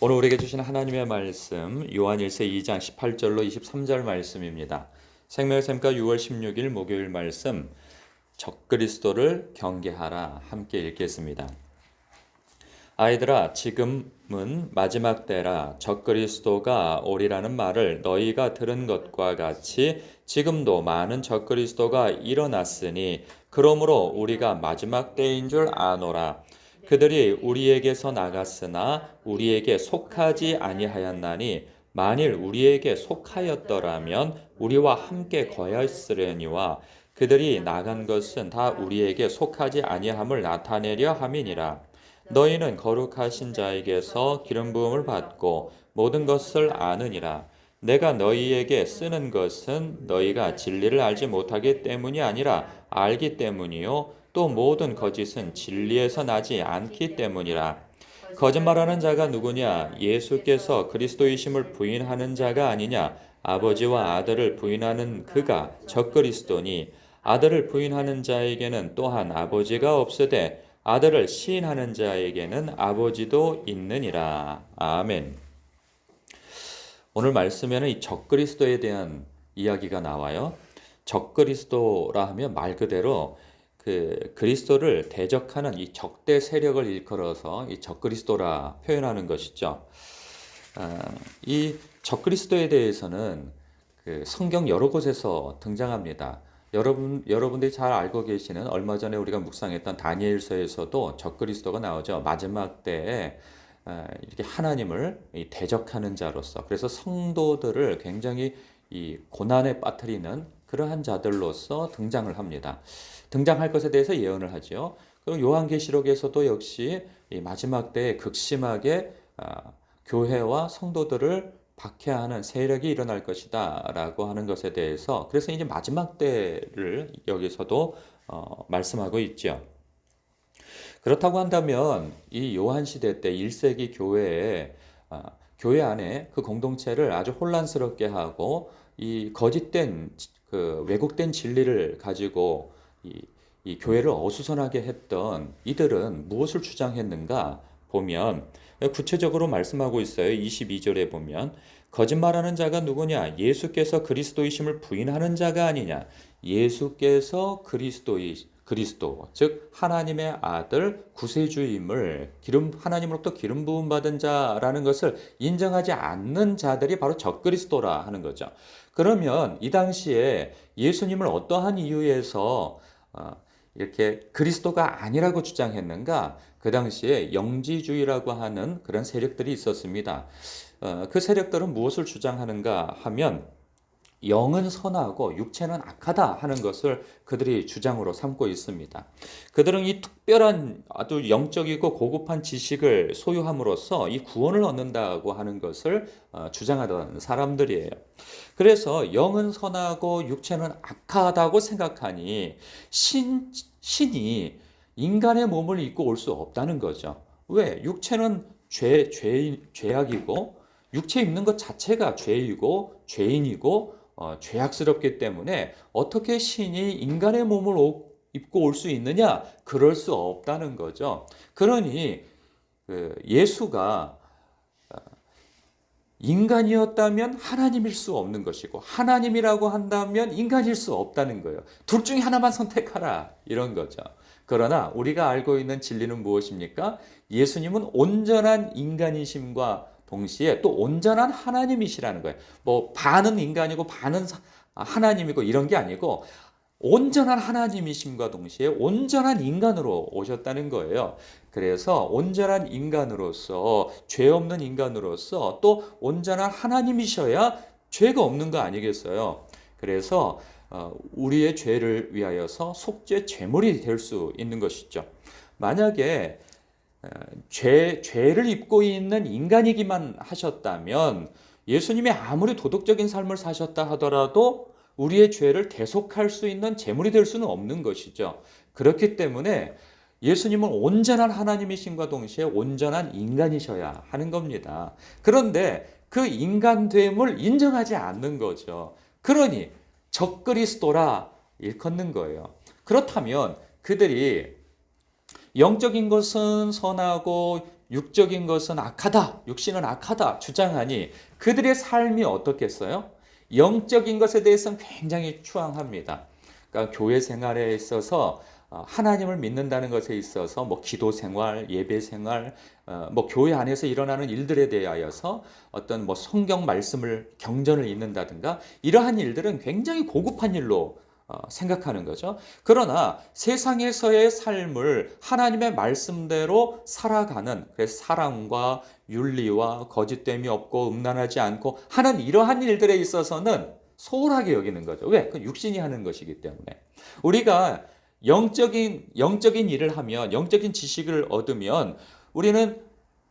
오늘 우리에게 주신 하나님의 말씀 요한일서 2장 18절로 23절 말씀입니다. 생명의 샘가 6월 16일 목요일 말씀 적그리스도를 경계하라 함께 읽겠습니다. 아이들아 지금은 마지막 때라 적그리스도가 오리라는 말을 너희가 들은 것과 같이 지금도 많은 적그리스도가 일어났으니 그러므로 우리가 마지막 때인 줄 아노라 그들이 우리에게서 나갔으나 우리에게 속하지 아니하였나니 만일 우리에게 속하였더라면 우리와 함께 거하였으려니와 그들이 나간 것은 다 우리에게 속하지 아니함을 나타내려 함이니라. 너희는 거룩하신 자에게서 기름 부음을 받고 모든 것을 아느니라. 내가 너희에게 쓰는 것은 너희가 진리를 알지 못하기 때문이 아니라 알기 때문이요 또 모든 거짓은 진리에서 나지 않기 때문이라. 거짓말하는 자가 누구냐? 예수께서 그리스도이심을 부인하는 자가 아니냐? 아버지와 아들을 부인하는 그가 적그리스도니 아들을 부인하는 자에게는 또한 아버지가 없으되 아들을 시인하는 자에게는 아버지도 있느니라. 아멘. 오늘 말씀에는 이 적그리스도에 대한 이야기가 나와요. 적그리스도라 하면 말 그대로 그 그리스도를 대적하는 이 적대 세력을 일컬어서 이 적그리스도라 표현하는 것이죠. 아, 이 적그리스도에 대해서는 그 성경 여러 곳에서 등장합니다. 여러분 여러분들이 잘 알고 계시는 얼마 전에 우리가 묵상했던 다니엘서에서도 적그리스도가 나오죠. 마지막 때에 아, 이렇게 하나님을 대적하는 자로서 그래서 성도들을 굉장히 이 고난에 빠뜨리는 그러한 자들로서 등장을 합니다. 등장할 것에 대해서 예언을 하죠. 그리고 요한계시록에서도 역시 마지막 때에 극심하게 아, 교회와 성도들을 박해하는 세력이 일어날 것이다 라고 하는 것에 대해서 그래서 이제 마지막 때를 여기서도 어, 말씀하고 있죠. 그렇다고 한다면 이 요한 시대 때 1세기 교회에 아, 교회 안에 그 공동체를 아주 혼란스럽게 하고 이 거짓된 그 왜곡된 진리를 가지고 이, 이 교회를 어수선하게 했던 이들은 무엇을 주장했는가 보면 구체적으로 말씀하고 있어요. 22절에 보면 거짓말하는 자가 누구냐? 예수께서 그리스도이심을 부인하는 자가 아니냐? 예수께서 그리스도이 그리스도 즉 하나님의 아들 구세주임을 기름 하나님으로부터 기름 부음 받은 자라는 것을 인정하지 않는 자들이 바로 적그리스도라 하는 거죠. 그러면 이 당시에 예수님을 어떠한 이유에서 어, 이렇게 그리스도가 아니라고 주장했는가? 그 당시에 영지주의라고 하는 그런 세력들이 있었습니다. 어, 그 세력들은 무엇을 주장하는가 하면 영은 선하고 육체는 악하다 하는 것을 그들이 주장으로 삼고 있습니다. 그들은 이 특별한 아주 영적이고 고급한 지식을 소유함으로써 이 구원을 얻는다고 하는 것을 어, 주장하던 사람들이에요. 그래서 영은 선하고 육체는 악하다고 생각하니 신, 신이 인간의 몸을 입고 올 수 없다는 거죠. 왜? 육체는 죄, 죄, 죄악이고 육체 입는 것 자체가 죄이고 죄인이고 어, 죄악스럽기 때문에 어떻게 신이 인간의 몸을 오, 입고 올 수 있느냐? 그럴 수 없다는 거죠. 그러니 그 예수가 어, 인간이었다면 하나님일 수 없는 것이고 하나님이라고 한다면 인간일 수 없다는 거예요. 둘 중에 하나만 선택하라 이런 거죠. 그러나 우리가 알고 있는 진리는 무엇입니까? 예수님은 온전한 인간이심과 동시에 또 온전한 하나님이시라는 거예요. 뭐 반은 인간이고 반은 하나님이고 이런 게 아니고 온전한 하나님이심과 동시에 온전한 인간으로 오셨다는 거예요. 그래서 온전한 인간으로서 죄 없는 인간으로서 또 온전한 하나님이셔야 죄가 없는 거 아니겠어요? 그래서 어, 우리의 죄를 위하여서 속죄 제물이 될 수 있는 것이죠. 만약에 어, 죄, 죄를 입고 있는 인간이기만 하셨다면 예수님이 아무리 도덕적인 삶을 사셨다 하더라도 우리의 죄를 대속할 수 있는 제물이 될 수는 없는 것이죠. 그렇기 때문에 예수님은 온전한 하나님이신과 동시에 온전한 인간이셔야 하는 겁니다. 그런데 그 인간됨을 인정하지 않는 거죠. 그러니 적그리스도라 일컫는 거예요. 그렇다면 그들이 영적인 것은 선하고 육적인 것은 악하다, 육신은 악하다 주장하니 그들의 삶이 어떻겠어요? 영적인 것에 대해서는 굉장히 추앙합니다. 그러니까 교회 생활에 있어서 어, 하나님을 믿는다는 것에 있어서 뭐 기도 생활, 예배 생활, 어, 뭐 교회 안에서 일어나는 일들에 대하여서 어떤 뭐 성경 말씀을 경전을 읽는다든가 이러한 일들은 굉장히 고급한 일로 어, 생각하는 거죠. 그러나 세상에서의 삶을 하나님의 말씀대로 살아가는 그래서 사랑과 윤리와 거짓됨이 없고 음란하지 않고 하는 이러한 일들에 있어서는 소홀하게 여기는 거죠. 왜? 그 육신이 하는 것이기 때문에. 우리가 영적인 영적인 일을 하면 영적인 지식을 얻으면 우리는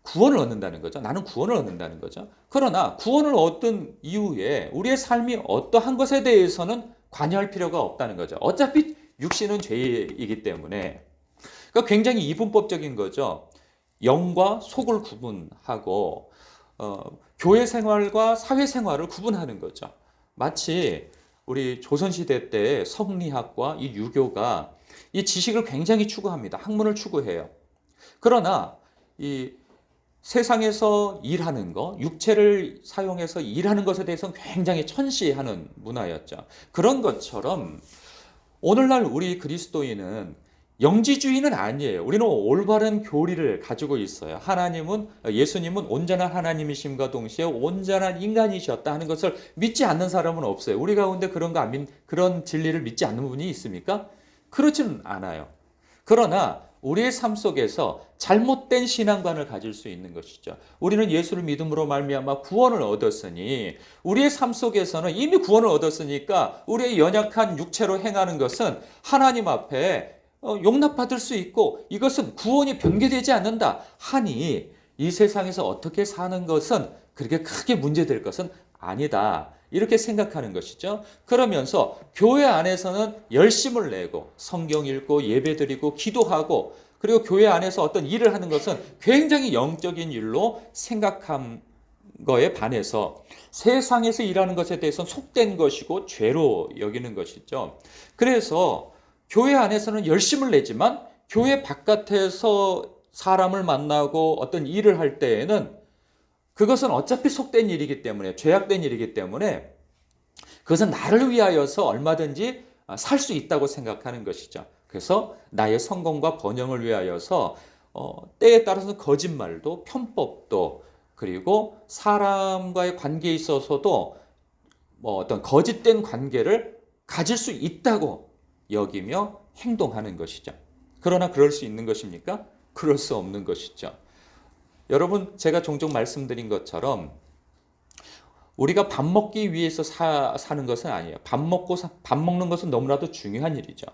구원을 얻는다는 거죠. 나는 구원을 얻는다는 거죠. 그러나 구원을 얻은 이후에 우리의 삶이 어떠한 것에 대해서는 관여할 필요가 없다는 거죠. 어차피 육신은 죄이기 때문에. 그러니까 굉장히 이분법적인 거죠. 영과 속을 구분하고 어, 교회 생활과 사회 생활을 구분하는 거죠. 마치 우리 조선시대 때 성리학과 이 유교가 이 지식을 굉장히 추구합니다. 학문을 추구해요. 그러나 이 세상에서 일하는 거, 육체를 사용해서 일하는 것에 대해서는 굉장히 천시하는 문화였죠. 그런 것처럼 오늘날 우리 그리스도인은 영지주의는 아니에요. 우리는 올바른 교리를 가지고 있어요. 하나님은 예수님은 온전한 하나님이심과 동시에 온전한 인간이셨다 하는 것을 믿지 않는 사람은 없어요. 우리 가운데 그런 거 안 믿, 그런 진리를 믿지 않는 분이 있습니까? 그렇지는 않아요. 그러나 우리의 삶 속에서 잘못된 신앙관을 가질 수 있는 것이죠. 우리는 예수를 믿음으로 말미암아 구원을 얻었으니 우리의 삶 속에서는 이미 구원을 얻었으니까 우리의 연약한 육체로 행하는 것은 하나님 앞에 어, 용납받을 수 있고 이것은 구원이 변개되지 않는다 하니 이 세상에서 어떻게 사는 것은 그렇게 크게 문제될 것은 아니다. 이렇게 생각하는 것이죠. 그러면서 교회 안에서는 열심을 내고 성경 읽고 예배 드리고 기도하고 그리고 교회 안에서 어떤 일을 하는 것은 굉장히 영적인 일로 생각한 거에 반해서 세상에서 일하는 것에 대해서는 속된 것이고 죄로 여기는 것이죠. 그래서 교회 안에서는 열심을 내지만 교회 바깥에서 사람을 만나고 어떤 일을 할 때에는 그것은 어차피 속된 일이기 때문에 죄악된 일이기 때문에 그것은 나를 위하여서 얼마든지 살 수 있다고 생각하는 것이죠. 그래서 나의 성공과 번영을 위하여서 어, 때에 따라서 거짓말도 편법도 그리고 사람과의 관계에 있어서도 뭐 어떤 거짓된 관계를 가질 수 있다고 여기며 행동하는 것이죠. 그러나 그럴 수 있는 것입니까? 그럴 수 없는 것이죠. 여러분, 제가 종종 말씀드린 것처럼 우리가 밥 먹기 위해서 사, 사는 것은 아니에요. 밥 먹고 사, 밥 먹는 것은 너무나도 중요한 일이죠.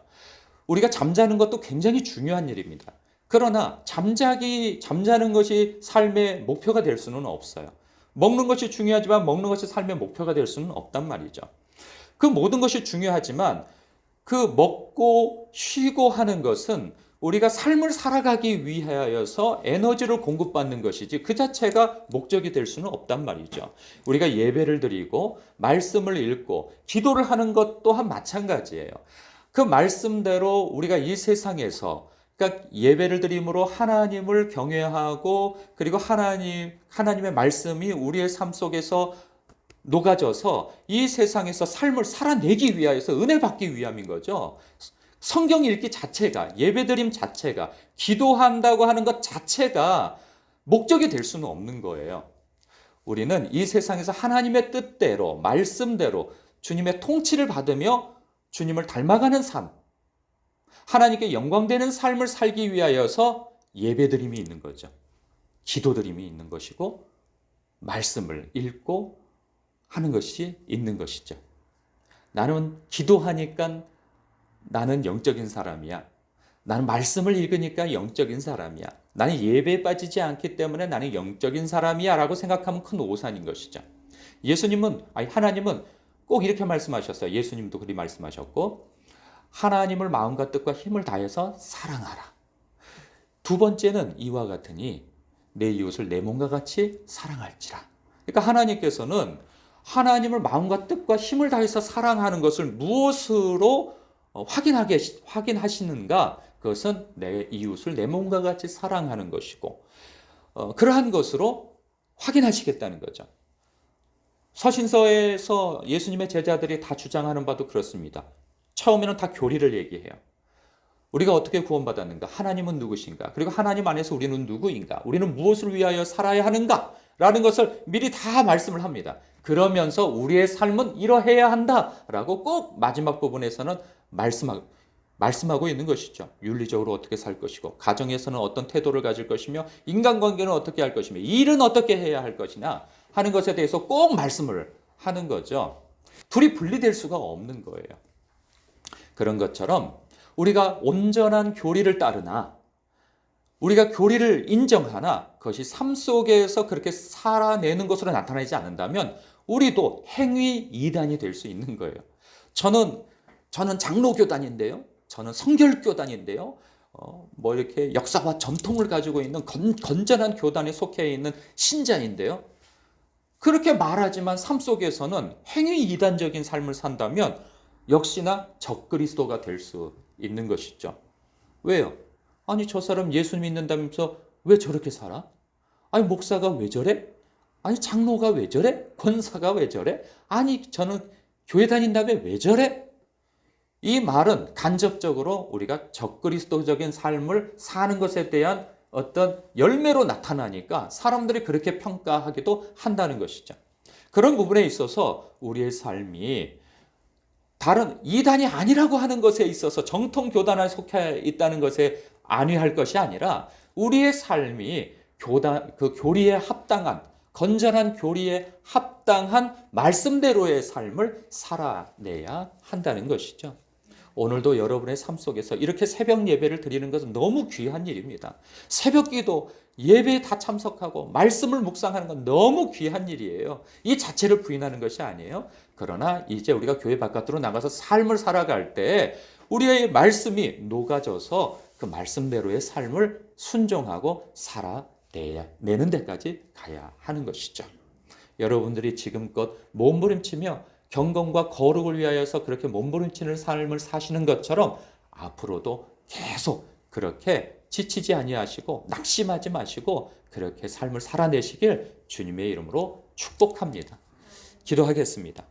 우리가 잠자는 것도 굉장히 중요한 일입니다. 그러나 잠자기 잠자는 것이 삶의 목표가 될 수는 없어요. 먹는 것이 중요하지만 먹는 것이 삶의 목표가 될 수는 없단 말이죠. 그 모든 것이 중요하지만 그 먹고 쉬고 하는 것은 우리가 삶을 살아가기 위하여서 에너지를 공급받는 것이지 그 자체가 목적이 될 수는 없단 말이죠. 우리가 예배를 드리고 말씀을 읽고 기도를 하는 것 또한 마찬가지예요. 그 말씀대로 우리가 이 세상에서 그러니까 예배를 드림으로 하나님을 경외하고 그리고 하나님 하나님의 말씀이 우리의 삶 속에서 녹아져서 이 세상에서 삶을 살아내기 위하여서 은혜 받기 위함인 거죠. 성경 읽기 자체가 예배드림 자체가 기도한다고 하는 것 자체가 목적이 될 수는 없는 거예요. 우리는 이 세상에서 하나님의 뜻대로 말씀대로 주님의 통치를 받으며 주님을 닮아가는 삶, 하나님께 영광되는 삶을 살기 위하여서 예배드림이 있는 거죠. 기도드림이 있는 것이고 말씀을 읽고 하는 것이 있는 것이죠. 나는 기도하니까 나는 영적인 사람이야. 나는 말씀을 읽으니까 영적인 사람이야. 나는 예배에 빠지지 않기 때문에 나는 영적인 사람이야 라고 생각하면 큰 오산인 것이죠. 예수님은, 아니, 하나님은 꼭 이렇게 말씀하셨어요. 예수님도 그리 말씀하셨고, 하나님을 마음과 뜻과 힘을 다해서 사랑하라. 두 번째는 이와 같으니 내 이웃을 내 몸과 같이 사랑할지라. 그러니까 하나님께서는 하나님을 마음과 뜻과 힘을 다해서 사랑하는 것을 무엇으로 어, 확인하게 확인하시는가? 그것은 내 이웃을 내 몸과 같이 사랑하는 것이고 어, 그러한 것으로 확인하시겠다는 거죠. 서신서에서 예수님의 제자들이 다 주장하는 바도 그렇습니다. 처음에는 다 교리를 얘기해요. 우리가 어떻게 구원받았는가? 하나님은 누구신가? 그리고 하나님 안에서 우리는 누구인가? 우리는 무엇을 위하여 살아야 하는가? 라는 것을 미리 다 말씀을 합니다. 그러면서 우리의 삶은 이러해야 한다. 라고 꼭 마지막 부분에서는 말씀하고, 말씀하고 있는 것이죠. 윤리적으로 어떻게 살 것이고, 가정에서는 어떤 태도를 가질 것이며, 인간관계는 어떻게 할 것이며, 일은 어떻게 해야 할 것이냐 하는 것에 대해서 꼭 말씀을 하는 거죠. 둘이 분리될 수가 없는 거예요. 그런 것처럼 우리가 온전한 교리를 따르나 우리가 교리를 인정하나 그것이 삶 속에서 그렇게 살아내는 것으로 나타나지 않는다면 우리도 행위 이단이 될 수 있는 거예요. 저는 저는 장로교단인데요. 저는 성결교단인데요. 어, 뭐 이렇게 역사와 전통을 가지고 있는 건, 건전한 교단에 속해 있는 신자인데요. 그렇게 말하지만 삶 속에서는 행위 이단적인 삶을 산다면 역시나 적그리스도가 될 수 있는 것이죠. 왜요? 아니 저 사람 예수 믿는다면서 왜 저렇게 살아? 아니 목사가 왜 저래? 아니 장로가 왜 저래? 권사가 왜 저래? 아니 저는 교회 다닌다며 왜 저래? 이 말은 간접적으로 우리가 적그리스도적인 삶을 사는 것에 대한 어떤 열매로 나타나니까 사람들이 그렇게 평가하기도 한다는 것이죠. 그런 부분에 있어서 우리의 삶이 다른 이단이 아니라고 하는 것에 있어서 정통 교단에 속해 있다는 것에 안위할 것이 아니라 우리의 삶이 교단 그 교리에 합당한 건전한 교리에 합당한 말씀대로의 삶을 살아내야 한다는 것이죠. 오늘도 여러분의 삶 속에서 이렇게 새벽 예배를 드리는 것은 너무 귀한 일입니다. 새벽 기도 예배에 다 참석하고 말씀을 묵상하는 건 너무 귀한 일이에요. 이 자체를 부인하는 것이 아니에요. 그러나 이제 우리가 교회 바깥으로 나가서 삶을 살아갈 때 우리의 말씀이 녹아져서 그 말씀대로의 삶을 순종하고 살아내야 내는 데까지 가야 하는 것이죠. 여러분들이 지금껏 몸부림치며 경건과 거룩을 위하여서 그렇게 몸부림치는 삶을 사시는 것처럼 앞으로도 계속 그렇게 지치지 아니하시고 낙심하지 마시고 그렇게 삶을 살아내시길 주님의 이름으로 축복합니다. 기도하겠습니다.